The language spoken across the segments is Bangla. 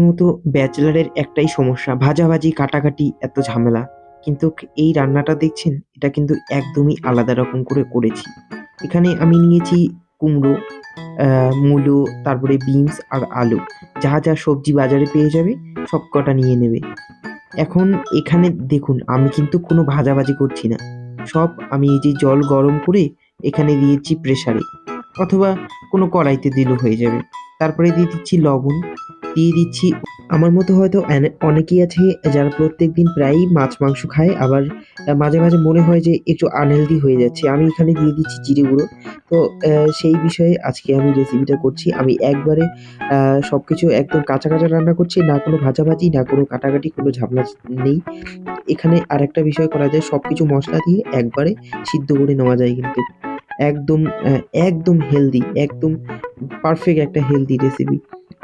মতো ব্যাচেলারের একটাই সমস্যা, ভাজাভাজি, কাটাকাটি, এত ঝামেলা। কিন্তু এই রান্নাটা দেখছেন, এটা কিন্তু একদমই আলাদা রকম করে করেছি। এখানে আমি নিয়েছি কুমড়ো মূলো, তারপরে বিনস আর আলু। যা যা সবজি বাজারে পেয়ে যাবে, সব কটা নিয়ে নেবে। এখন এখানে দেখুন, আমি কিন্তু কোনো ভাজাভাজি করছি না। সব আমি এই যে জল গরম করে এখানে দিয়েছি প্রেসারে। অথবা কোনো কড়াইতে দিলেও হয়ে যাবে। তারপরে দিয়ে দিচ্ছি লবণ। দিয়ে দিচ্ছি। আমার মতো হয়তো অনেকেই আছে যারা প্রত্যেক দিন প্রায়ই মাছ, মাংস খায়। আবার মাঝে মাঝে মনে হয় যে একটু আনহেলদি হয়ে যাচ্ছে। আমি এখানে দিয়ে দিচ্ছি জিরে গুঁড়ো। তো সেই বিষয়ে আজকে আমি রেসিপিটা করছি। আমি একবারে সব কিছু একদম কাঁচা কাঁচা রান্না করছি। না কোনো ভাজাভাজি না কোনো কাটাকাটি, কোনো ঝামেলা নেই। এখানে আরেকটা বিষয় করা যায়। সব কিছু মশলা দিয়ে একবারে সিদ্ধ করে নেওয়া যায় কিন্তু। একদম একদম হেলদি একদম পারফেক্ট একটা হেলদি রেসিপি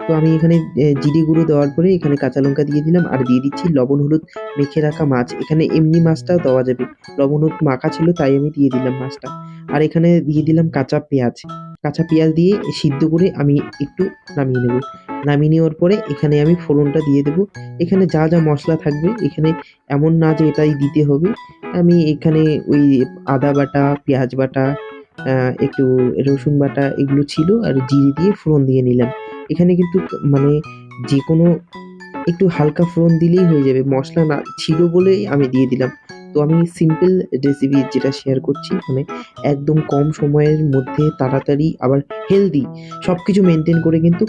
তো আমি এখানে জিরে গুঁড়ো দেওয়ার পরে এখানে কাঁচা লঙ্কা দিয়ে দিলাম আর দিয়ে দিচ্ছি লবণ হলুদ মেখে রাখা মাছ। এখানে এমনি মাছটাও দেওয়া যাবে। লবণ হলুদ মাখা ছিল তাই আমি দিয়ে দিলাম মাছটা। আর এখানে দিয়ে দিলাম কাঁচা পেঁয়াজ। কাঁচা পেঁয়াজ দিয়ে সিদ্ধ করে আমি একটু নামিয়ে নেব। নামিয়ে নেওয়ার পরে এখানে আমি ফোড়নটা দিয়ে দেবো। এখানে যা যা মশলা থাকবে, এখানে এমন না যে এটাই দিতে হবে। আমি এখানে ওই আদা বাটা, পেঁয়াজ বাটা একটু রসুন বাটা এগুলো ছিল আর জিরে দিয়ে ফোড়ন দিয়ে নিলাম। এখানে কিন্তু মানে যে কোনো একটু হালকা ফোড়ন দিলেই হয়ে যাবে। মশলা না ছিল বলেই আমি দিয়ে দিলাম। তো আমি সিম্পল রেসিপি যেটা শেয়ার করছি মানে একদম কম সময়ের মধ্যে তাড়াতাড়ি আবার হেলদি সব কিছু মেনটেন করে কিন্তু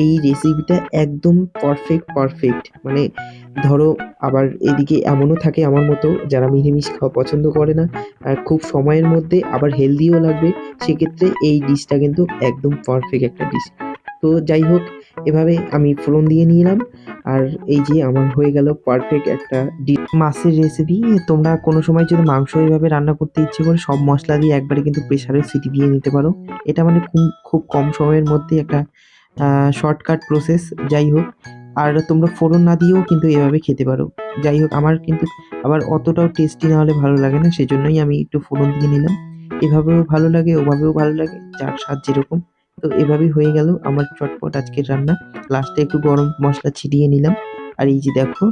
এই রেসিপিটা একদম পারফেক্ট পারফেক্ট মানে ধরো আবার এদিকে এমনও থাকে আমার মতো যারা মিলেমিশ খাওয়া পছন্দ করে না, আর খুব সময়ের মধ্যে আবার হেলদিও লাগবে, সেক্ষেত্রে এই ডিশটা কিন্তু একদম পারফেক্ট একটা ডিশ তো যাই হোক, এভাবে আমি ফোড়ন দিয়ে নিলাম। আর এই যে আমার হয়ে গেল পারফেক্ট একটা মাছের রেসিপি তোমরা কোনো সময় যদি মাংস এইভাবে রান্না করতে ইচ্ছে করে, সব মশলা দিয়ে একবারে কিন্তু প্রেসারে সিটি দিয়ে নিতে পারো। এটা মানে খুব খুব কম সময়ের মধ্যে একটা শর্টকাট প্রসেস যাই হোক। আর তোমরা ফোড়ন না দিয়েও কিন্তু এভাবে খেতে পারো। যাই হোক, আমার কিন্তু আবার অতটাও টেস্টি না হলে ভালো লাগে না, সেজন্যই আমি একটু ফোড়ন দিয়ে নিলাম। এভাবেও ভালো লাগে, ওভাবেও ভালো লাগে, যার স্বাদ যেরকম। তো এভাবেই হয়ে গেল আমার চটপট আজকের রান্না। লাস্টে একটু গরম মশলা ছিটিয়ে নিলাম। আর এই যে দেখো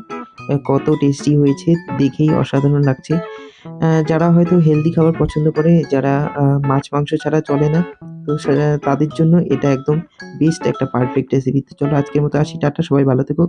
কত টেস্টি হয়েছে, দেখেই অসাধারণ লাগছে। যারা হয়তো হেলদি খাবার পছন্দ করে, যারা মাছ, মাংস ছাড়া চলে না, তো তাদের জন্য এটা একদম বেস্ট একটা পারফেক্ট রেসিপি তো চলো আজকের মতো আসি, টাটা, সবাই ভালো থেকো।